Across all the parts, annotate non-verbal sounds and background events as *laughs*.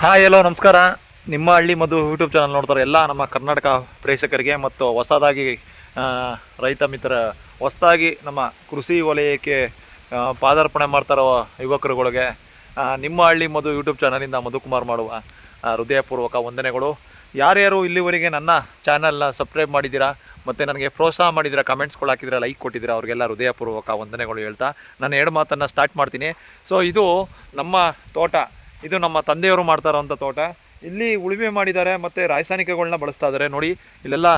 Hi ಎಲ್ಲೋ ನಮಸ್ಕಾರ. ನಿಮ್ಮ ಹಳ್ಳಿ ಮಧು ಯೂಟ್ಯೂಬ್ ಚಾನಲ್ ನೋಡ್ತಾರೆ ಎಲ್ಲ ನಮ್ಮ ಕರ್ನಾಟಕ ಪ್ರೇಕ್ಷಕರಿಗೆ ಮತ್ತು ಹೊಸದಾಗಿ ರೈತ ಮಿತ್ರ, ಹೊಸದಾಗಿ ನಮ್ಮ ಕೃಷಿ ವಲಯಕ್ಕೆ ಪಾದಾರ್ಪಣೆ ಮಾಡ್ತಾರೋ ಯುವಕರುಗಳಿಗೆ ನಿಮ್ಮ ಹಳ್ಳಿ ಮಧು ಯೂಟ್ಯೂಬ್ ಚಾನಲಿಂದ ಮಧುಕುಮಾರ್ ಮಾಡುವ ಹೃದಯಪೂರ್ವಕ ವಂದನೆಗಳು. ಯಾರ್ಯಾರು ಇಲ್ಲಿವರೆಗೆ ನನ್ನ ಚಾನಲ್ನ ಸಬ್ಸ್ಕ್ರೈಬ್ ಮಾಡಿದ್ದೀರಾ ಮತ್ತು ನನಗೆ ಪ್ರೋತ್ಸಾಹ ಮಾಡಿದ್ದೀರಾ ಕಮೆಂಟ್ಸ್ಗಳು ಹಾಕಿದ್ದೀರಾ ಲೈಕ್ ಕೊಟ್ಟಿದ್ದೀರಾ, ಅವ್ರಿಗೆಲ್ಲ ಹೃದಯಪೂರ್ವಕ ವಂದನೆಗಳು ಹೇಳ್ತಾ, ನಾನು ಎರಡು ಮಾತನ್ನು ಸ್ಟಾರ್ಟ್ ಮಾಡ್ತೀನಿ. ಸೊ ಇದು ನಮ್ಮ ತೋಟ. ಇದು ನಮ್ಮ ತಂದೆಯವರು ಮಾಡ್ತಾ ಇರೋಂಥ ತೋಟ. ಇಲ್ಲಿ ಉಳುಮೆ ಮಾಡಿದ್ದಾರೆ ಮತ್ತು ರಾಸಾಯನಿಕಗಳನ್ನ ಬಳಸ್ತಾ ಇದ್ದಾರೆ ನೋಡಿ, ಇಲ್ಲೆಲ್ಲ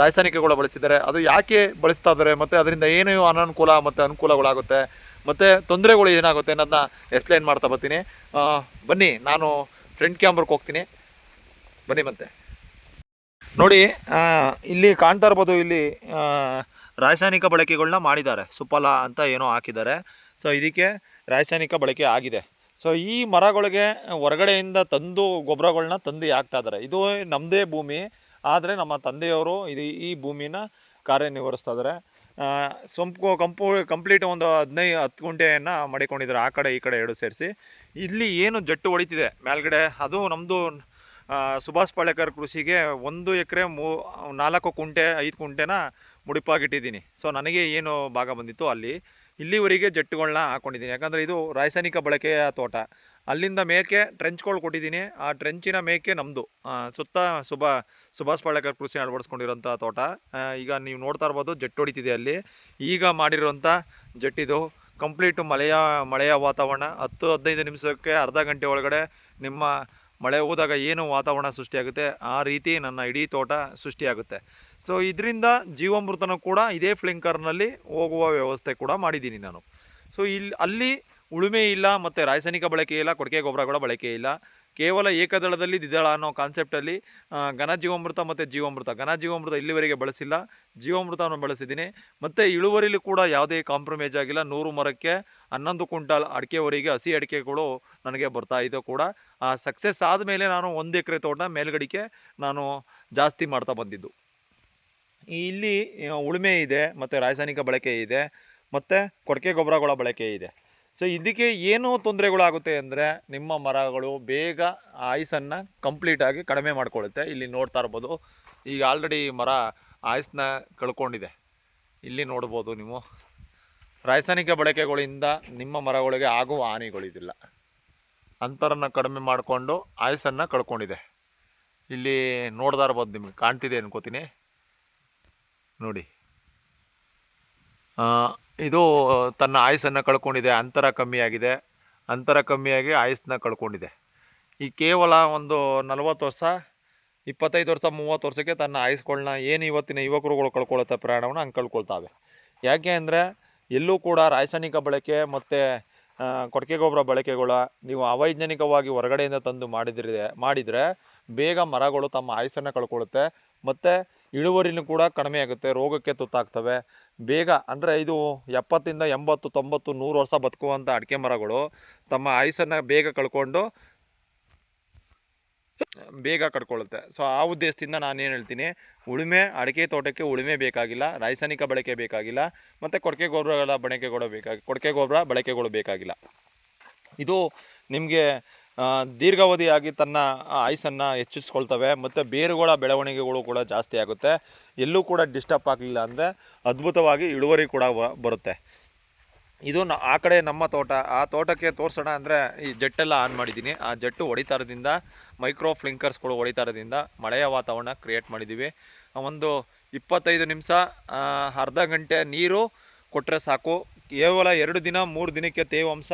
ರಾಸಾಯನಿಕಗಳು ಬಳಸಿದ್ದಾರೆ. ಅದು ಯಾಕೆ ಬಳಸ್ತಾ ಇದ್ದಾರೆ ಮತ್ತು ಅದರಿಂದ ಏನು ಅನನುಕೂಲ ಮತ್ತು ಅನುಕೂಲಗಳಾಗುತ್ತೆ? ಮತ್ತು ತೊಂದರೆಗಳು ಏನಾಗುತ್ತೆ ಅನ್ನೋದನ್ನ ಎಕ್ಸ್ಪ್ಲೈನ್ ಮಾಡ್ತಾ ಬರ್ತೀನಿ. ಬನ್ನಿ, ನಾನು ಫ್ರಂಟ್ ಕ್ಯಾಮ್ರಕ್ಕೆ ಹೋಗ್ತೀನಿ. ಬನ್ನಿ ಮತ್ತೆ. ನೋಡಿ ಇಲ್ಲಿ ಕಾಣ್ತಾ ಇರ್ಬೋದು, ಇಲ್ಲಿ ರಾಸಾಯನಿಕ ಬಳಕೆಗಳನ್ನ ಮಾಡಿದ್ದಾರೆ. ಸುಫಲ ಅಂತ ಏನೋ ಹಾಕಿದ್ದಾರೆ. ಸೊ ಇದಕ್ಕೆ ರಾಸಾಯನಿಕ ಬಳಕೆ ಆಗಿದೆ. ಸೊ ಈ ಮರಗಳಿಗೆ ಹೊರಗಡೆಯಿಂದ ತಂದು ಗೊಬ್ಬರಗಳನ್ನ ತಂದು ಹಾಕ್ತಾ ಇದ್ದಾರೆ ಇದು ನಮ್ಮದೇ ಭೂಮಿ. ಆದರೆ ನಮ್ಮ ತಂದೆಯವರು ಇದು ಈ ಭೂಮಿನ ಕಾರ್ಯನಿರ್ವಹಿಸ್ತಾ ಇದ್ದಾರೆ ಸೊಂಪು ಕಂಪು ಕಂಪ್ಲೀಟ್ ಒಂದು ಹದಿನೈದು, ಹತ್ತು ಗುಂಟೆಯನ್ನು ಮಾಡಿಕೊಂಡಿದ್ದಾರೆ ಆ ಕಡೆ, ಈ ಕಡೆ ಎರಡು ಸೇರಿಸಿ. ಇಲ್ಲಿ ಏನು ಜಟ್ಟು ಹೊಡಿತಿದೆ ಮೇಲ್ಗಡೆ? ಅದು ನಮ್ಮದು ಸುಭಾಷ್ ಪಾಳೇಕರ್ ಕೃಷಿಗೆ ಒಂದು ಎಕರೆ ಮೂ, ನಾಲ್ಕು ಕುಂಟೆ ಐದು ಕುಂಟೆನ ಮುಡಿಪಾಗಿಟ್ಟಿದ್ದೀನಿ. ಸೊ ನನಗೆ ಏನು ಭಾಗ ಬಂದಿತ್ತು ಅಲ್ಲಿ. ಇಲ್ಲಿವರೆಗೆ ಜಟ್ಟುಗಳನ್ನ ಹಾಕ್ಕೊಂಡಿದ್ದೀನಿ ಯಾಕಂದರೆ ಇದು ರಾಸಾಯನಿಕ ಬಳಕೆಯ ತೋಟ. ಅಲ್ಲಿಂದ ಮೇಕೆ ಟ್ರೆಂಚ್ಗಳು ಕೊಟ್ಟಿದ್ದೀನಿ. ಆ ಟ್ರೆಂಚಿನ ಮೇಕೆ ನಮ್ಮದು ಸುತ್ತ ಸುಭ, ಸುಭಾಷ್ ಪಾಳೇಕರ್ ಕೃಷಿ ಅಳವಡಿಸ್ಕೊಂಡಿರೋಂಥ ತೋಟ. ಈಗ ನೀವು ನೋಡ್ತಾ ಇರ್ಬೋದು ಜಟ್ಟು ಹೊಡಿತಿದೆ ಅಲ್ಲಿ. ಈಗ ಮಾಡಿರೋಂಥ ಜಟ್ಟಿದು ಕಂಪ್ಲೀಟು ಮಳೆಯ ಮಳೆಯ ವಾತಾವರಣ. ಹತ್ತು, ಹದಿನೈದು ನಿಮಿಷಕ್ಕೆ ಅರ್ಧ ಗಂಟೆ ಒಳಗಡೆ ನಿಮ್ಮ ಮಳೆ ಹೋದಾಗ ಏನು ವಾತಾವರಣ ಸೃಷ್ಟಿಯಾಗುತ್ತೆ? ಆ ರೀತಿ ನನ್ನ ಇಡೀ ತೋಟ ಸೃಷ್ಟಿಯಾಗುತ್ತೆ. ಸೊ ಇದರಿಂದ ಜೀವಾಮೃತನ ಕೂಡ ಇದೇ ಫ್ಲಿಂಕರ್ನಲ್ಲಿ ಹೋಗುವ ವ್ಯವಸ್ಥೆ ಕೂಡ ಮಾಡಿದ್ದೀನಿ ನಾನು. ಸೊ ಇಲ್ಲಿ ಅಲ್ಲಿ ಉಳುಮೆ ಇಲ್ಲ ಮತ್ತು ರಾಸಾಯನಿಕ ಬಳಕೆ ಇಲ್ಲ, ಕೊಟ್ಟಿಗೆ ಗೊಬ್ಬರಗಳ ಬಳಕೆ ಇಲ್ಲ. ಕೇವಲ ಏಕದಳದಲ್ಲಿ ದ್ವಿದಳ ಅನ್ನೋ ಕಾನ್ಸೆಪ್ಟಲ್ಲಿ ಘನ ಜೀವಾಮೃತ ಮತ್ತು ಜೀವಾಮೃತ. ಘನ ಜೀವಾಮೃತ ಇಲ್ಲಿವರೆಗೆ ಬಳಸಿಲ್ಲ. ಜೀವಾಮೃತವನ್ನು ಬಳಸಿದ್ದೀನಿ. ಮತ್ತು ಇಳುವರಿಲಿ ಕೂಡ ಯಾವುದೇ ಕಾಂಪ್ರಮೈಸ್ ಆಗಿಲ್ಲ. ನೂರು ಮರಕ್ಕೆ ಹನ್ನೊಂದು ಕ್ವಿಂಟಾಲ್ ಅಡಿಕೆವರೆಗೆ ಹಸಿ ಅಡಿಕೆಗಳು ನನಗೆ ಬರ್ತಾ ಇದೆ ಕೂಡ. ಆ ಸಕ್ಸಸ್ ಆದಮೇಲೆ ನಾನು ಒಂದು ಎಕರೆ ತೋಟ ಮೇಲ್ಗಡಿಕೆ ನಾನು ಜಾಸ್ತಿ ಮಾಡ್ತಾ ಬಂದಿದ್ದು. ಇಲ್ಲಿ ಉಳುಮೆ ಇದೆ, ಮತ್ತು ರಾಸಾಯನಿಕ ಬಳಕೆ ಇದೆ, ಮತ್ತು ಕೊಡಕೆ ಗೊಬ್ಬರಗಳ ಬಳಕೆ ಇದೆ. ಸೊ ಇದಕ್ಕೆ ಏನು ತೊಂದರೆಗಳಾಗುತ್ತೆ ಅಂದರೆ, ನಿಮ್ಮ ಮರಗಳು ಬೇಗ ಆಯಸನ್ನು ಕಂಪ್ಲೀಟಾಗಿ ಕಡಿಮೆ ಮಾಡಿಕೊಳ್ಳುತ್ತೆ. ಇಲ್ಲಿ ನೋಡ್ತಾ ಇರ್ಬೋದು, ಈಗ ಆಲ್ರೆಡಿ ಮರ ಆಯ್ಸನ್ನ ಕಳ್ಕೊಂಡಿದೆ. ಇಲ್ಲಿ ನೋಡ್ಬೋದು ನೀವು, ರಾಸಾಯನಿಕ ಬಳಕೆಗಳಿಂದ ನಿಮ್ಮ ಮರಗಳಿಗೆ ಆಗುವ ಹಾನಿಗಳಿದಿಲ್ಲ. ಅಂತರನ್ನು ಕಡಿಮೆ ಮಾಡಿಕೊಂಡು ಆಯಸ್ಸನ್ನು ಕಳ್ಕೊಂಡಿದೆ. ಇಲ್ಲಿ ನೋಡ್ತಾ ಇರ್ಬೋದು ನಿಮಗೆ, ಕಾಣ್ತಿದೆ ಅನ್ಕೋತೀನಿ. ನೋಡಿ. ಇದು ತನ್ನ ಆಯಸ್ಸನ್ನು ಕಳ್ಕೊಂಡಿದೆ, ಅಂತರ ಕಮ್ಮಿಯಾಗಿದೆ. ಅಂತರ ಕಮ್ಮಿಯಾಗಿ ಆಯಸ್ಸನ್ನ ಕಳ್ಕೊಂಡಿದೆ. ಈ ಕೇವಲ ಒಂದು ನಲವತ್ತು ವರ್ಷ, ಇಪ್ಪತ್ತೈದು ವರ್ಷ, ಮೂವತ್ತು ವರ್ಷಕ್ಕೆ ತನ್ನ ಆಯಸ್ಗಳನ್ನ ಏನು ಇವತ್ತಿನ ಯುವಕರುಗಳು ಕಳ್ಕೊಳ್ಳುತ್ತೆ ಪ್ರಯಾಣವನ್ನು ಹಂಗೆ ಕಳ್ಕೊಳ್ತಾವೆ. ಯಾಕೆ ಅಂದರೆ, ಎಲ್ಲೂ ಕೂಡ ರಾಸಾಯನಿಕ ಬಳಕೆ ಮತ್ತು ಕೊಟ್ಟಿಗೆ ಗೊಬ್ಬರ ಬಳಕೆಗಳ ನೀವು ಅವೈಜ್ಞಾನಿಕವಾಗಿ ಹೊರಗಡೆಯಿಂದ ತಂದು ಮಾಡಿದ್ರೆ, ಮಾಡಿದರೆ ಬೇಗ ಮರಗಳು ತಮ್ಮ ಆಯಸ್ಸನ್ನು ಕಳ್ಕೊಳ್ಳುತ್ತೆ ಮತ್ತು ಇಳುವರಿನೂ ಕೂಡ ಕಡಿಮೆ ಆಗುತ್ತೆ, ರೋಗಕ್ಕೆ ತುತ್ತಾಗ್ತವೆ. ಬೇಗ ಅಂದರೆ ಇದು ಎಪ್ಪತ್ತಿಂದ ಎಂಬತ್ತು, ತೊಂಬತ್ತು, ನೂರು ವರ್ಷ ಬದುಕುವಂಥ ಅಡಿಕೆ ಮರಗಳು ತಮ್ಮ ಆಯುಸನ್ನು ಬೇಗ ಕಳ್ಕೊಂಡು ಬೇಗ ಕಳ್ಕೊಳ್ಳುತ್ತೆ ಸೊ, ಆ ಉದ್ದೇಶದಿಂದ ನಾನೇನು ಹೇಳ್ತೀನಿ, ಉಳುಮೆ, ಅಡಿಕೆ ತೋಟಕ್ಕೆ ಉಳುಮೆ ಬೇಕಾಗಿಲ್ಲ, ರಾಸಾಯನಿಕ ಬಳಕೆ ಬೇಕಾಗಿಲ್ಲ, ಮತ್ತು ಕೊಡಕೆ ಗೊಬ್ಬರಗಳ ಬಳಕೆಗಳು ಬೇಕಾಗಿ, ಕೊಡಕೆ ಗೊಬ್ಬರ ಬಳಕೆಗಳು ಬೇಕಾಗಿಲ್ಲ. ಇದು ನಿಮಗೆ ದೀರ್ಘಾವಧಿಯಾಗಿ ತನ್ನ ಆಯುಸನ್ನು ಹೆಚ್ಚಿಸ್ಕೊಳ್ತವೆ ಮತ್ತು ಬೇರುಗಳ ಬೆಳವಣಿಗೆಗಳು ಕೂಡ ಜಾಸ್ತಿ ಆಗುತ್ತೆ. ಎಲ್ಲೂ ಕೂಡ ಡಿಸ್ಟರ್ಬ್ ಆಗಲಿಲ್ಲ ಅಂದರೆ ಅದ್ಭುತವಾಗಿ ಇಳುವರಿ ಕೂಡ ಬರುತ್ತೆ. ಇದು ಆ ಕಡೆ ನಮ್ಮ ತೋಟ, ಆ ತೋಟಕ್ಕೆ ತೋರಿಸೋಣ ಅಂದರೆ ಈ ಜೆಟ್ಟೆಲ್ಲ ಆನ್ ಮಾಡಿದ್ದೀನಿ. ಆ ಜೆಟ್ಟು ಹೊಡಿತಾರದಿಂದ ಮೈಕ್ರೋ ಫ್ಲಿಂಕರ್ಸ್ಗಳು ಹೊಡಿತಾರದಿಂದ ಮಳೆಯ ವಾತಾವರಣ ಕ್ರಿಯೇಟ್ ಮಾಡಿದ್ದೀವಿ. ಒಂದು ಇಪ್ಪತ್ತೈದು ನಿಮಿಷ ಅರ್ಧ ಗಂಟೆ ನೀರು ಕೊಟ್ಟರೆ ಸಾಕು. ಕೇವಲ ಎರಡು ದಿನ, ಮೂರು ದಿನಕ್ಕೆ ತೇವಾಂಶ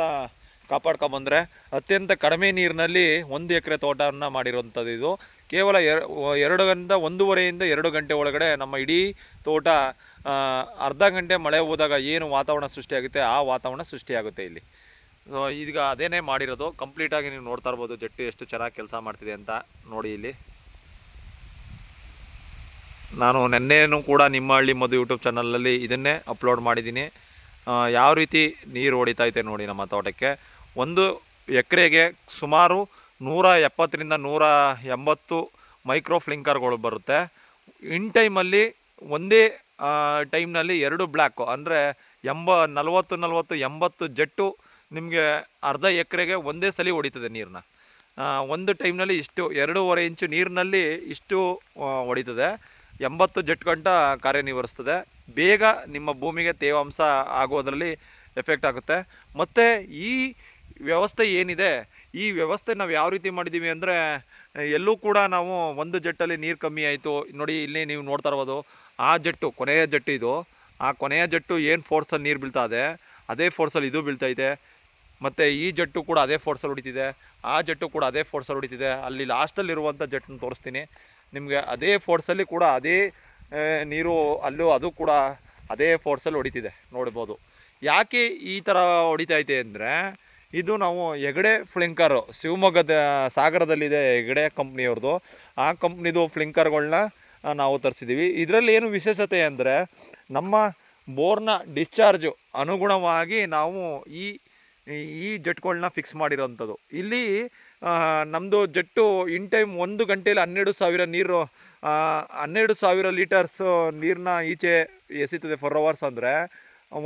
ಕಾಪಾಡ್ಕೊಂಬಂದರೆ ಅತ್ಯಂತ ಕಡಿಮೆ ನೀರಿನಲ್ಲಿ ಒಂದು ಎಕರೆ ತೋಟವನ್ನು ಮಾಡಿರುವಂಥದ್ದು ಇದು. ಕೇವಲ ಎರ- ಎರಡರಿಂದ ಒಂದೂವರೆಯಿಂದ ಎರಡು ಗಂಟೆ ಒಳಗಡೆ ನಮ್ಮ ಇಡೀ ತೋಟ ಅರ್ಧ ಗಂಟೆ ಮಳೆ ಹೋದಾಗ ಏನು ವಾತಾವರಣ ಸೃಷ್ಟಿಯಾಗುತ್ತೆ, ಆ ವಾತಾವರಣ ಸೃಷ್ಟಿಯಾಗುತ್ತೆ ಇಲ್ಲಿ. ಸೊ ಈಗ ಅದೇನೇ ಮಾಡಿರೋದು, ಕಂಪ್ಲೀಟಾಗಿ ನೀವು ನೋಡ್ತಾ ಇರ್ಬೋದು, ಜಟ್ಟಿ ಎಷ್ಟು ಚೆನ್ನಾಗಿ ಕೆಲಸ ಮಾಡ್ತಿದೆ ಅಂತ ನೋಡಿ ಇಲ್ಲಿ. ನಾನು ನೆನ್ನೆನೂ ಕೂಡ ನಿಮ್ಮ ಹಳ್ಳಿ ಮದ್ದು ಯೂಟ್ಯೂಬ್ ಚಾನಲಲ್ಲಿ ಇದನ್ನೇ ಅಪ್ಲೋಡ್ ಮಾಡಿದ್ದೀನಿ. ಯಾವ ರೀತಿ ನೀರು ಹೊಡಿತೈತೆ ನೋಡಿ ನಮ್ಮ ತೋಟಕ್ಕೆ. ಒಂದು ಎಕರೆಗೆ ಸುಮಾರು ನೂರ ಎಪ್ಪತ್ತರಿಂದ ನೂರ ಎಂಬತ್ತು ಮೈಕ್ರೋ ಫ್ಲಿಂಕರ್ಗಳು ಬರುತ್ತೆ. ಇನ್ ಟೈಮಲ್ಲಿ ಒಂದೇ ಟೈಮ್ನಲ್ಲಿ ಎರಡು ಬ್ಲ್ಯಾಕು ಅಂದರೆ ಎಂಬ, ನಲವತ್ತು ನಲವತ್ತು, ಎಂಬತ್ತು ಜಟ್ಟು ನಿಮಗೆ ಅರ್ಧ ಎಕರೆಗೆ ಒಂದೇ ಸಲ ಹೊಡಿತದೆ ನೀರನ್ನ ಒಂದು ಟೈಮ್ನಲ್ಲಿ ಇಷ್ಟು, ಎರಡೂವರೆ ಇಂಚು ನೀರಿನಲ್ಲಿ ಇಷ್ಟು ಹೊಡಿತದೆ. ಎಂಬತ್ತು ಜೆಟ್ ಗಂಟ ಕಾರ್ಯನಿರ್ವಹಿಸ್ತದೆ. ಬೇಗ ನಿಮ್ಮ ಭೂಮಿಗೆ ತೇವಾಂಶ ಆಗೋದರಲ್ಲಿ ಎಫೆಕ್ಟ್ ಆಗುತ್ತೆ. ಮತ್ತು ಈ ವ್ಯವಸ್ಥೆ ಏನಿದೆ, ಈ ವ್ಯವಸ್ಥೆ ನಾವು ಯಾವ ರೀತಿ ಮಾಡಿದ್ದೀವಿ ಅಂದರೆ, ಎಲ್ಲೂ ಕೂಡ ನಾವು ಒಂದು ಜೆಟ್ಟಲ್ಲಿ ನೀರು ಕಮ್ಮಿ ಆಯಿತು. ನೋಡಿ, ಇಲ್ಲಿ ನೀವು ನೋಡ್ತಾ ಇರ್ಬೋದು, ಆ ಜೆಟ್ಟು, ಕೊನೆಯ ಜೆಟ್ಟು ಇದು. ಆ ಕೊನೆಯ ಜೆಟ್ಟು ಏನು ಫೋರ್ಸಲ್ಲಿ ನೀರು ಬೀಳ್ತಾ ಇದೆ, ಅದೇ ಫೋರ್ಸಲ್ಲಿ ಇದು ಬೀಳ್ತಾ ಇದೆ ಮತ್ತು ಈ ಜೆಟ್ಟು ಕೂಡ ಅದೇ ಫೋರ್ಸಲ್ಲಿ ಹೊಡಿತಿದೆ, ಆ ಜೆಟ್ಟು ಕೂಡ ಅದೇ ಫೋರ್ಸಲ್ಲಿ ಹೊಡಿತಿದೆ. ಅಲ್ಲಿ ಲಾಸ್ಟಲ್ಲಿರುವಂಥ ಜೆಟ್ಟನ್ನು ತೋರಿಸ್ತೀನಿ. ನಿಮಗೆ ಅದೇ ಫೋರ್ಸಲ್ಲಿ ಕೂಡ ಅದೇ ನೀರು ಅಲ್ಲೂ ಅದು ಕೂಡ ಅದೇ ಫೋರ್ಸಲ್ಲಿ ಹೊಡಿತಿದೆ, ನೋಡ್ಬೋದು. ಯಾಕೆ ಈ ಥರ ಹೊಡಿತಾ ಐತೆ ಅಂದರೆ ಇದು ನಾವು ಹೆಗಡೆ ಫ್ಲಿಂಕರು, ಶಿವಮೊಗ್ಗದ ಸಾಗರದಲ್ಲಿದೆ ಹೆಗಡೆ ಕಂಪ್ನಿಯವ್ರದ್ದು ಆ ಕಂಪ್ನಿದು ಫ್ಲಿಂಕರ್ಗಳನ್ನ ನಾವು ತರಿಸಿದ್ದೀವಿ ಇದರಲ್ಲಿ ಏನು ವಿಶೇಷತೆ ಅಂದರೆ, ನಮ್ಮ ಬೋರ್ನ ಡಿಸ್ಚಾರ್ಜು ಅನುಗುಣವಾಗಿ ನಾವು ಈ ಈ ಜೆಟ್ಗಳನ್ನ ಫಿಕ್ಸ್ ಮಾಡಿರೋಂಥದ್ದು. ಇಲ್ಲಿ ನಮ್ಮದು ಜೆಟ್ಟು ಇನ್ ಟೈಮ್ ಒಂದು ಗಂಟೆಯಲ್ಲಿ ಹನ್ನೆರಡು ಸಾವಿರ ನೀರು ಹನ್ನೆರಡು ಸಾವಿರ ಲೀಟರ್ಸು ನೀರನ್ನ ಈಚೆ ಎಸೀತದೆ ಫೋರ್ ಅವರ್ಸ್ ಅಂದರೆ,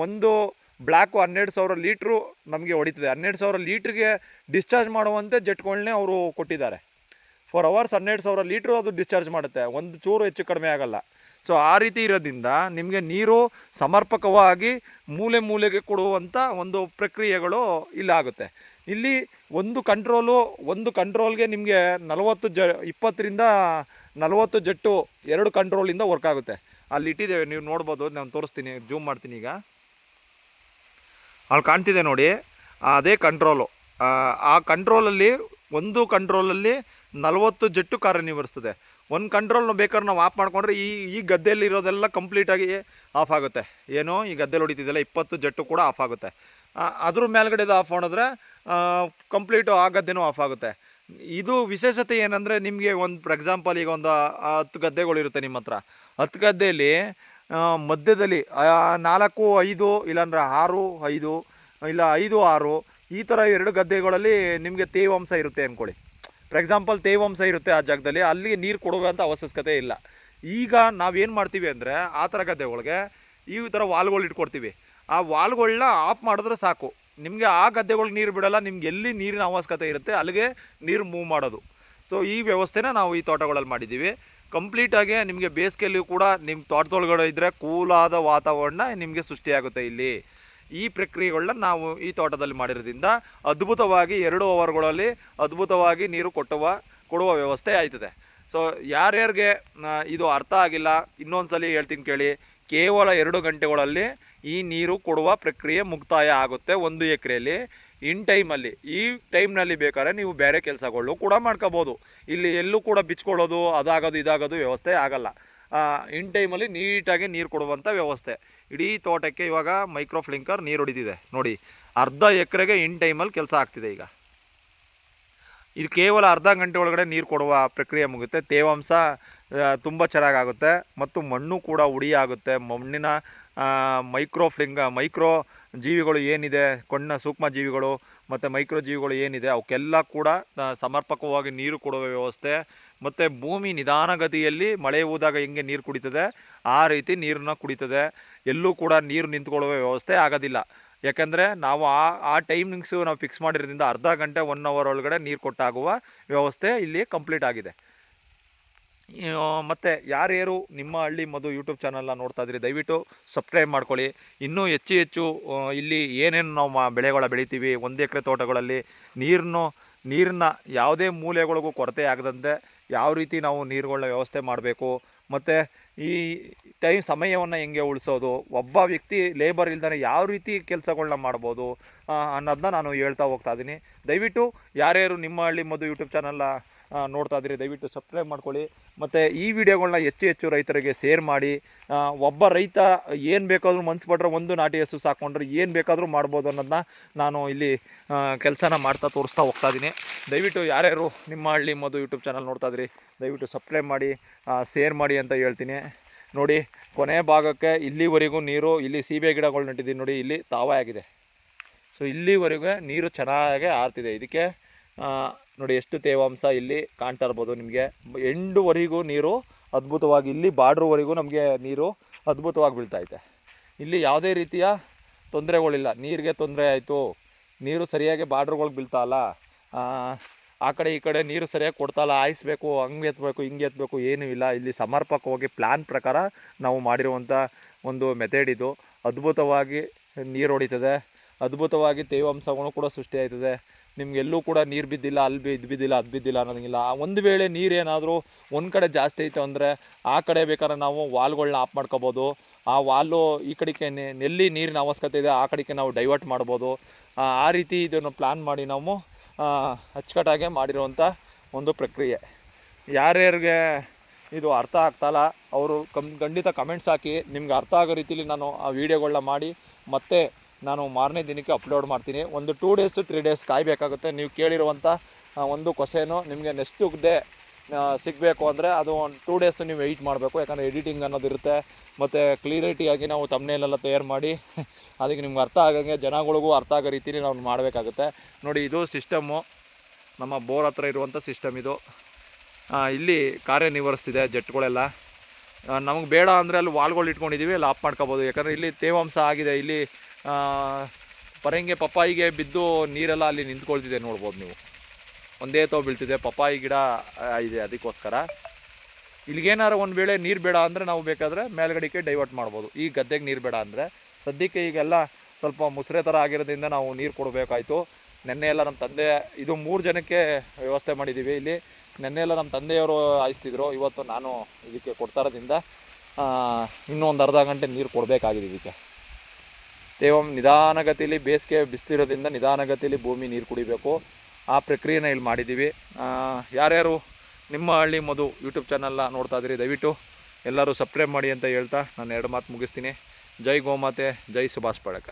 ಒಂದು ಬ್ಲ್ಯಾಕು ಹನ್ನೆರಡು ಸಾವಿರ ಲೀಟ್ರು ನಮಗೆ ಹೊಡಿತದೆ. ಹನ್ನೆರಡು ಸಾವಿರ ಲೀಟ್ರಿಗೆ ಡಿಸ್ಚಾರ್ಜ್ ಮಾಡುವಂತೆ ಜೆಟ್ಗಳನ್ನೇ ಅವರು ಕೊಟ್ಟಿದ್ದಾರೆ. ಫೋರ್ ಅವರ್ಸ್ ಹನ್ನೆರಡು ಸಾವಿರ ಲೀಟ್ರು ಅದು ಡಿಸ್ಚಾರ್ಜ್ ಮಾಡುತ್ತೆ. ಒಂದು ಚೂರು ಹೆಚ್ಚು ಕಡಿಮೆ ಆಗಲ್ಲ. ಸೊ ಆ ರೀತಿ ಇರೋದ್ರಿಂದ ನಿಮಗೆ ನೀರು ಸಮರ್ಪಕವಾಗಿ ಮೂಲೆ ಮೂಲೆಗೆ ಕೊಡುವಂಥ ಒಂದು ಪ್ರಕ್ರಿಯೆಗಳು ಇಲ್ಲಾಗುತ್ತೆ ಇಲ್ಲಿ ಒಂದು ಕಂಟ್ರೋಲು ಒಂದು ಕಂಟ್ರೋಲ್ಗೆ ನಿಮಗೆ ನಲವತ್ತು ಜ, ಇಪ್ಪತ್ತರಿಂದ ನಲವತ್ತು ಜಟ್ಟು ಎರಡು ಕಂಟ್ರೋಲಿಂದ ವರ್ಕ್ ಆಗುತ್ತೆ. ಅಲ್ಲಿ ಇಟ್ಟಿದ್ದೇವೆ. ನೀವು ನೋಡ್ಬೋದು, ನಾನು ತೋರಿಸ್ತೀನಿ ಜೂಮ್ ಮಾಡ್ತೀನಿ ಈಗ. ಅಲ್ಲಿ ಕಾಣ್ತಿದೆ ನೋಡಿ. ಅದೇ ಕಂಟ್ರೋಲು ಆ ಕಂಟ್ರೋಲಲ್ಲಿ ಒಂದು ಕಂಟ್ರೋಲಲ್ಲಿ ನಲವತ್ತು ಜೆಟ್ಟು ಕಾರ್ಯನಿರ್ವಹಿಸ್ತದೆ ಒಂದು ಕಂಟ್ರೋಲ್ನ ಬೇಕಾದ್ರೆ ನಾವು ಆಫ್ ಮಾಡ್ಕೊಂಡ್ರೆ ಈ ಈ ಗದ್ದೆಯಲ್ಲಿ ಇರೋದೆಲ್ಲ ಕಂಪ್ಲೀಟಾಗಿ ಆಫ್ ಆಗುತ್ತೆ. ಏನು ಈ ಗದ್ದೆಲಿ ಹೊಡಿತಿದ್ದೆಲ್ಲ ಇಪ್ಪತ್ತು ಜೆಟ್ಟು ಕೂಡ ಆಫ್ ಆಗುತ್ತೆ. ಅದ್ರ ಮೇಲ್ಗಡೆದು ಆಫ್ ಮಾಡಿದ್ರೆ ಕಂಪ್ಲೀಟು ಆ ಗದ್ದೆನೂ ಆಫ್ ಆಗುತ್ತೆ. ಇದು ವಿಶೇಷತೆ ಏನಂದರೆ ನಿಮಗೆ ಒಂದು ಫಾರ್ ಎಕ್ಸಾಂಪಲ್ ಈಗ ಒಂದು ಹತ್ತು ಗದ್ದೆಗಳಿರುತ್ತೆ ನಿಮ್ಮ ಹತ್ರ. ಹತ್ತು ಗದ್ದೆಯಲ್ಲಿ ಮಧ್ಯದಲ್ಲಿ ನಾಲ್ಕು, ಐದು, ಇಲ್ಲಾಂದ್ರೆ ಆರು, ಐದು, ಇಲ್ಲ ಐದು, ಆರು, ಈ ಥರ ಎರಡು ಗದ್ದೆಗಳಲ್ಲಿ ನಿಮಗೆ ತೇವಾಂಶ ಇರುತ್ತೆ ಅಂದ್ಕೊಳ್ಳಿ. ಫಾರ್ ಎಕ್ಸಾಂಪಲ್ ತೇವಾಂಶ ಇರುತ್ತೆ ಆ ಜಾಗದಲ್ಲಿ ಅಲ್ಲಿ ನೀರು ಕೊಡುವಂಥ ಅವಶ್ಯಕತೆ ಇಲ್ಲ. ಈಗ ನಾವೇನು ಮಾಡ್ತೀವಿ ಅಂದರೆ, ಆ ಥರ ಗದ್ದೆಗಳಿಗೆ ಈ ಥರ ವಾಲ್ಗಳು ಇಟ್ಕೊಡ್ತೀವಿ. ಆ ವಾಲ್ಗಳನ್ನ ಆಫ್ ಮಾಡಿದ್ರೆ ಸಾಕು. ನಿಮಗೆ ಆ ಗದ್ದೆಗಳಿಗೆ ನೀರು ಬಿಡಲ್ಲ, ನಿಮ್ಗೆ ಎಲ್ಲಿ ನೀರಿನ ಅವಶ್ಯಕತೆ ಇರುತ್ತೆ, ಅಲ್ಲಿಗೆ ನೀರು ಮೂವ್ ಮಾಡೋದು. ಸೊ ಈ ವ್ಯವಸ್ಥೆನ ನಾವು ಈ ತೋಟಗಳಲ್ಲಿ ಮಾಡಿದ್ದೀವಿ. ಕಂಪ್ಲೀಟಾಗಿ ನಿಮಗೆ ಬೇಸಿಗೆಯಲ್ಲಿಯೂ ಕೂಡ ನಿಮ್ಮ ತೋಟದೊಳಗಡೆ ಇದ್ದರೆ ಕೂಲಾದ ವಾತಾವರಣ ನಿಮಗೆ ಸೃಷ್ಟಿಯಾಗುತ್ತೆ ಇಲ್ಲಿ. ಈ ಪ್ರಕ್ರಿಯೆಗಳನ್ನ ನಾವು ಈ ತೋಟದಲ್ಲಿ ಮಾಡಿರೋದ್ರಿಂದ ಅದ್ಭುತವಾಗಿ ಎರಡು ಅವರ್ಗಳಲ್ಲಿ ಅದ್ಭುತವಾಗಿ ನೀರು ಕೊಟ್ಟುವ, ಕೊಡುವ ವ್ಯವಸ್ಥೆ ಆಯ್ತದೆ. ಸೊ ಯಾರ್ಯಾರಿಗೆ ಇದು ಅರ್ಥ ಆಗಿಲ್ಲ ಇನ್ನೊಂದು ಸಲ ಹೇಳ್ತೀನಿ ಕೇಳಿ, ಕೇವಲ ಎರಡು ಗಂಟೆಗಳಲ್ಲಿ ಈ ನೀರು ಕೊಡುವ ಪ್ರಕ್ರಿಯೆ ಮುಕ್ತಾಯ ಆಗುತ್ತೆ ಒಂದು ಎಕರೆಯಲ್ಲಿ. ಇನ್ ಟೈಮಲ್ಲಿ ಈ ಟೈಮ್ನಲ್ಲಿ ಬೇಕಾದ್ರೆ ನೀವು ಬೇರೆ ಕೆಲಸಗಳು ಕೂಡ ಮಾಡ್ಕೋಬೋದು. ಇಲ್ಲಿ ಎಲ್ಲೂ ಕೂಡ ಬಿಚ್ಕೊಳ್ಳೋದು, ಅದಾಗೋದು, ಇದಾಗೋದು ವ್ಯವಸ್ಥೆ ಆಗಲ್ಲ. ಇನ್ ಟೈಮಲ್ಲಿ ನೀಟಾಗಿ ನೀರು ಕೊಡುವಂಥ ವ್ಯವಸ್ಥೆ. ಇಡೀ ತೋಟಕ್ಕೆ ಇವಾಗ ಮೈಕ್ರೋ ಫ್ಲಿಂಕರ್ ನೀರು ಹೊಡಿತಿದೆ. ನೋಡಿ, ಅರ್ಧ ಎಕರೆಗೆ ಇನ್ ಟೈಮಲ್ಲಿ ಕೆಲಸ ಆಗ್ತಿದೆ ಈಗ. ಇದು ಕೇವಲ ಅರ್ಧ ಗಂಟೆ ಒಳಗಡೆ ನೀರು ಕೊಡುವ ಪ್ರಕ್ರಿಯೆ ಮುಗುತ್ತೆ ತೇವಾಂಶ ತುಂಬ ಚೆನ್ನಾಗಾಗುತ್ತೆ. ಮತ್ತು ಮಣ್ಣು ಕೂಡ ಉಡಿಯಾಗುತ್ತೆ ಮಣ್ಣಿನ ಮೈಕ್ರೋ ಫ್ಲಿಂಗ ಮೈಕ್ರೋ ಜೀವಿಗಳು ಏನಿದೆ, ಕೊಣ್ಣ ಸೂಕ್ಷ್ಮ ಜೀವಿಗಳು ಮತ್ತು ಮೈಕ್ರೋ ಜೀವಿಗಳು ಏನಿದೆ, ಅವಕ್ಕೆಲ್ಲ ಕೂಡ ಸಮರ್ಪಕವಾಗಿ ನೀರು ಕೊಡುವ ವ್ಯವಸ್ಥೆ ಮತ್ತು ಭೂಮಿ ನಿಧಾನಗತಿಯಲ್ಲಿ ಮಳೆ ಹೋದಾಗ ಹೆಂಗೆ ನೀರು ಕುಡಿತದೆ, ಆ ರೀತಿ ನೀರನ್ನ ಕುಡಿತದೆ. ಎಲ್ಲೂ ಕೂಡ ನೀರು ನಿಂತ್ಕೊಳ್ಳುವ ವ್ಯವಸ್ಥೆ ಆಗೋದಿಲ್ಲ. ಯಾಕೆಂದರೆ ನಾವು ಆ ಆ ಟೈಮಿಂಗ್ಸು ನಾವು ಫಿಕ್ಸ್ ಮಾಡಿರೋದ್ರಿಂದ ಅರ್ಧ ಗಂಟೆ ಒನ್ ಅವರ್ ಒಳಗಡೆ ನೀರು ಕೊಟ್ಟಾಗುವ ವ್ಯವಸ್ಥೆ ಇಲ್ಲಿ ಕಂಪ್ಲೀಟ್ ಆಗಿದೆ. ಮತ್ತು ಯಾರ್ಯಾರು ನಿಮ್ಮ ಹಳ್ಳಿ ಮಧು ಯೂಟ್ಯೂಬ್ ಚಾನಲ್ನ ನೋಡ್ತಾ ಇದ್ರಿ ದಯವಿಟ್ಟು ಸಬ್ಸ್ಕ್ರೈಬ್ ಮಾಡ್ಕೊಳ್ಳಿ. ಇನ್ನೂ ಹೆಚ್ಚು ಹೆಚ್ಚು ಇಲ್ಲಿ ಏನೇನು ನಾವು ಮಾ ಬೆಳೆಗಳ ಬೆಳಿತೀವಿ ಒಂದು ಎಕರೆ ತೋಟಗಳಲ್ಲಿ ನೀರನ್ನು ನೀರನ್ನ ಯಾವುದೇ ಮೂಲೆಗಳಿಗೂ ಕೊರತೆ ಆಗದಂತೆ ಯಾವ ರೀತಿ ನಾವು ನೀರುಗಳನ್ನ ವ್ಯವಸ್ಥೆ ಮಾಡಬೇಕು ಮತ್ತು ಈ ಟೈಮ್ ಸಮಯವನ್ನು ಹೆಂಗೆ ಉಳಿಸೋದು ಒಬ್ಬ ವ್ಯಕ್ತಿ ಲೇಬರ್ ಇಲ್ದೇ ಯಾವ ರೀತಿ ಕೆಲಸಗಳನ್ನ ಮಾಡ್ಬೋದು ಅನ್ನೋದನ್ನ ನಾನು ಹೇಳ್ತಾ ಹೋಗ್ತಾ ಇದ್ದೀನಿ. ದಯವಿಟ್ಟು ಯಾರ್ಯಾರು ನಿಮ್ಮ ಹಳ್ಳಿ ಮದು ಯೂಟ್ಯೂಬ್ ಚಾನಲ್ನ ಆ, ನೋಡ್ತಾ ಇದ್ದೀರಿ, ದಯವಿಟ್ಟು ಸಬ್ಸ್ಕ್ರೈಬ್ ಮಾಡ್ಕೊಳ್ಳಿ. ಮತ್ತು ಈ ವಿಡಿಯೋಗಳನ್ನ ಹೆಚ್ಚು ಹೆಚ್ಚು ರೈತರಿಗೆ ಶೇರ್ ಮಾಡಿ. ಒಬ್ಬ ರೈತ ಏನು ಬೇಕಾದರೂ ಮನ್ಸು ಪಟ್ರೆ ಒಂದು ನಾಟಿ ಹಸು ಸಾಕೊಂಡ್ರೆ ಏನು ಬೇಕಾದರೂ ಮಾಡ್ಬೋದು ಅನ್ನೋದನ್ನ ನಾನು ಇಲ್ಲಿ ಕೆಲಸನ ಮಾಡ್ತಾ ತೋರಿಸ್ತಾ ಹೋಗ್ತಾ ಇದ್ದೀನಿ. ದಯವಿಟ್ಟು ಯಾರ್ಯಾರು ನಿಮ್ಮ ಹಳ್ಳಿ ಮದು ಯೂಟ್ಯೂಬ್ ಚಾನಲ್ ನೋಡ್ತಾ ಇದ್ರಿ ದಯವಿಟ್ಟು ಸಬ್ಸ್ಕ್ರೈಬ್ ಮಾಡಿ ಶೇರ್ ಮಾಡಿ ಅಂತ ಹೇಳ್ತೀನಿ. ನೋಡಿ, ಕೊನೆ ಭಾಗಕ್ಕೆ ಇಲ್ಲಿವರೆಗೂ ನೀರು, ಇಲ್ಲಿ ಸೀಬೆ ಗಿಡಗಳು ನೆಟ್ಟಿದ್ದೀನಿ ನೋಡಿ, ಇಲ್ಲಿ ತಾವೇ ಆಗಿದೆ. ಸೊ ಇಲ್ಲಿವರೆಗೂ ನೀರು ಚೆನ್ನಾಗೆ ಆರ್ತಿದೆ. ಇದಕ್ಕೆ ನೋಡಿ ಎಷ್ಟು ತೇವಾಂಶ ಇಲ್ಲಿ ಕಾಣ್ತಾ ಇರ್ಬೋದು ನಿಮಗೆ. ಎಂಡುವರೆಗೂ ನೀರು ಅದ್ಭುತವಾಗಿ ಇಲ್ಲಿ ಬಾರ್ಡ್ರ್ವರೆಗೂ ನಮಗೆ ನೀರು ಅದ್ಭುತವಾಗಿ ಬೀಳ್ತಾ ಐತೆ. ಇಲ್ಲಿ ಯಾವುದೇ ರೀತಿಯ ತೊಂದರೆಗಳಿಲ್ಲ. ನೀರಿಗೆ ತೊಂದರೆ ಆಯಿತು. ನೀರು ಸರಿಯಾಗಿ ಬಾರ್ಡ್ರ್ಗಳಿಗೆ ಬೀಳ್ತಾ ಇಲ್ಲ. ಆ, ಕಡೆ ಈ ಕಡೆ ನೀರು ಸರಿಯಾಗಿ ಕೊಡ್ತಾಯಿಲ್ಲ ಆಯಿಸ್ಬೇಕು ಹಂಗೆ ಎತ್ತಬೇಕು ಹಿಂಗೆ ಎತ್ತಬೇಕು ಏನೂ ಇಲ್ಲ. ಇಲ್ಲಿ ಸಮರ್ಪಕವಾಗಿ ಪ್ಲ್ಯಾನ್ ಪ್ರಕಾರ ನಾವು ಮಾಡಿರುವಂಥ ಒಂದು ಮೆಥಡ್ ಇದು. ಅದ್ಭುತವಾಗಿ ನೀರು ಹೊಡಿತದೆ. ಅದ್ಭುತವಾಗಿ ತೇವಾಂಶಗಳು ಕೂಡ ಸೃಷ್ಟಿ ಆಯ್ತದೆ ನಿಮ್ಗೆ ಎಲ್ಲೂ ಕೂಡ ನೀರು ಬಿದ್ದಿಲ್ಲ ಅಲ್ಲಿ ಬಿ ಇದು ಬಿದ್ದಿಲ್ಲ, ಅದು ಬಿದ್ದಿಲ್ಲ ಅನ್ನೋದಿಲ್ಲ ಆ ಒಂದು ವೇಳೆ ನೀರೇನಾದರೂ ಒಂದು ಕಡೆ ಜಾಸ್ತಿ ಐತೆ ಅಂದರೆ ಆ ಕಡೆ ಬೇಕಾದ್ರೆ ನಾವು ವಾಲ್ಗಳನ್ನ ಆಫ್ ಮಾಡ್ಕೋಬೋದು. ಆ ವಾಲು ಈ ಕಡೆಗೆ ನೆಲ್ಲಿ ನೀರಿನ ಅವಶ್ಯಕತೆ ಇದೆ, ಆ ಕಡೆಗೆ ನಾವು ಡೈವರ್ಟ್ ಮಾಡ್ಬೋದು. ಆ ರೀತಿ ಇದನ್ನು ಪ್ಲ್ಯಾನ್ ಮಾಡಿ ನಾವು ಅಚ್ಚುಕಟ್ಟಾಗೆ ಮಾಡಿರುವಂಥ ಒಂದು ಪ್ರಕ್ರಿಯೆ. ಯಾರ್ಯಾರಿಗೆ ಇದು ಅರ್ಥ ಆಗ್ತಾಯಿಲ್ಲ ಅವರು ಕಮ್, ಖಂಡಿತ ಕಮೆಂಟ್ಸ್ ಹಾಕಿ ನಿಮ್ಗೆ ಅರ್ಥ ಆಗೋ ರೀತಿಲಿ ನಾನು ಆ ವಿಡಿಯೋಗಳನ್ನ ಮಾಡಿ ಮತ್ತೆ ನಾನು ಮಾರನೇ ದಿನಕ್ಕೆ ಅಪ್ಲೋಡ್ ಮಾಡ್ತೀನಿ. ಒಂದು ಟೂ ಡೇಸು ತ್ರೀ ಡೇಸ್ ಕಾಯಬೇಕಾಗುತ್ತೆ. ನೀವು ಕೇಳಿರುವಂಥ ಒಂದು ಕೊಸೆನು ನಿಮಗೆ ನೆಕ್ಸ್ಟ್ ಡೇ ಸಿಗಬೇಕು ಅಂದರೆ ಅದು ಒಂದು ಟೂ ಡೇಸ್ ನೀವು ವೆಯ್ಟ್ ಮಾಡಬೇಕು. ಯಾಕಂದರೆ ಎಡಿಟಿಂಗ್ ಅನ್ನೋದು ಇರುತ್ತೆ. ಮತ್ತು ಕ್ಲಿಯರಿಟಿಯಾಗಿ ನಾವು ತಮ್ಮನೇಲೆಲ್ಲ ತಯಾರು ಮಾಡಿ, *laughs* ಅದಕ್ಕೆ ನಿಮ್ಗೆ ಅರ್ಥ ಆಗಂಗೆ ಜನಗಳಿಗೂ ಅರ್ಥ ಆಗೋ ರೀತಿಯಲ್ಲಿ ನಾವು ಮಾಡಬೇಕಾಗುತ್ತೆ. ನೋಡಿ, ಇದು ಸಿಸ್ಟಮ್ಮು ನಮ್ಮ ಬೋರ್ ಹತ್ರ ಇರುವಂಥ ಸಿಸ್ಟಮ್ ಇದು. ಇಲ್ಲಿ ಕಾರ್ಯನಿರ್ವಹಿಸ್ತಿದೆ ಜೆಟ್ಗಳೆಲ್ಲ. ನಮಗೆ ಬೇಡ ಅಂದರೆ ಅಲ್ಲಿ ವಾಲ್ಗಳು ಇಟ್ಕೊಂಡಿದ್ದೀವಿ ಅಲ್ಲಿ ಆಫ್ ಮಾಡ್ಕೋಬೋದು. ಯಾಕಂದರೆ ಇಲ್ಲಿ ತೇವಾಂಶ ಆಗಿದೆ. ಇಲ್ಲಿ ಪರಂಗಿ ಪಪ್ಪಾಯಿಗೆ ಬಿದ್ದು ನೀರೆಲ್ಲ ಅಲ್ಲಿ ನಿಂತ್ಕೊಳ್ತಿದೆ ನೋಡ್ಬೋದು ನೀವು. ಒಂದೇ ತೋ ಬೀಳ್ತಿದೆ, ಪಪ್ಪಾಯಿ ಗಿಡ ಇದೆ ಅದಕ್ಕೋಸ್ಕರ. ಇಲ್ಲಿಗೇನಾರು ಒಂದು ವೇಳೆ ನೀರು ಬೇಡ ಅಂದರೆ ನಾವು ಬೇಕಾದರೆ ಮೇಲ್ಗಡೆಗೆ ಡೈವರ್ಟ್ ಮಾಡ್ಬೋದು. ಈ ಗದ್ದೆಗೆ ನೀರು ಬೇಡ ಅಂದರೆ. ಸದ್ಯಕ್ಕೆ ಈಗೆಲ್ಲ ಸ್ವಲ್ಪ ಮುಸ್ರೆ ಥರ ಆಗಿರೋದ್ರಿಂದ ನಾವು ನೀರು ಕೊಡಬೇಕಾಯಿತು. ನೆನ್ನೆ ಎಲ್ಲ ನಮ್ಮ ತಂದೆ, ಇದು ಮೂರು ಜನಕ್ಕೆ ವ್ಯವಸ್ಥೆ ಮಾಡಿದ್ದೀವಿ ಇಲ್ಲಿ. ನೆನ್ನೆ ಎಲ್ಲ ನಮ್ಮ ತಂದೆಯವರು ಹಾಯಿಸ್ತಿದ್ರು. ಇವತ್ತು ನಾನು ಇದಕ್ಕೆ ಕೊಡ್ತಾ ಇರೋದ್ರಿಂದ ಇನ್ನೂ ಒಂದು ಅರ್ಧ ಗಂಟೆ ನೀರು ಕೊಡಬೇಕಾಗಿದೆ ಇದಕ್ಕೆ. ತೇವಂ ನಿಧಾನಗತಿಯಲ್ಲಿ ಬೇಸಿಗೆ ಬಿಸಿಲಿರೋದ್ರಿಂದ ನಿಧಾನಗತಿಯಲ್ಲಿ ಭೂಮಿ ನೀರು ಕುಡಿಬೇಕು. ಆ ಪ್ರಕ್ರಿಯೆನ ಇಲ್ಲಿ ಮಾಡಿದ್ದೀವಿ. ಯಾರ್ಯಾರು ನಿಮ್ಮ ಹಳ್ಳಿ ಮಧು ಯೂಟ್ಯೂಬ್ ಚಾನಲ್ನ ನೋಡ್ತಾ ಇದ್ದೀರಿ, ದಯವಿಟ್ಟು ಎಲ್ಲರೂ ಸಬ್ಸ್ಕ್ರೈಬ್ ಮಾಡಿ ಅಂತ ಹೇಳ್ತಾ ನಾನು ಎರಡು ಮಾತು ಮುಗಿಸ್ತೀನಿ. ಜೈ ಗೋಮಾತೆ, ಜೈ ಸುಭಾಷ್ ಪಡಕ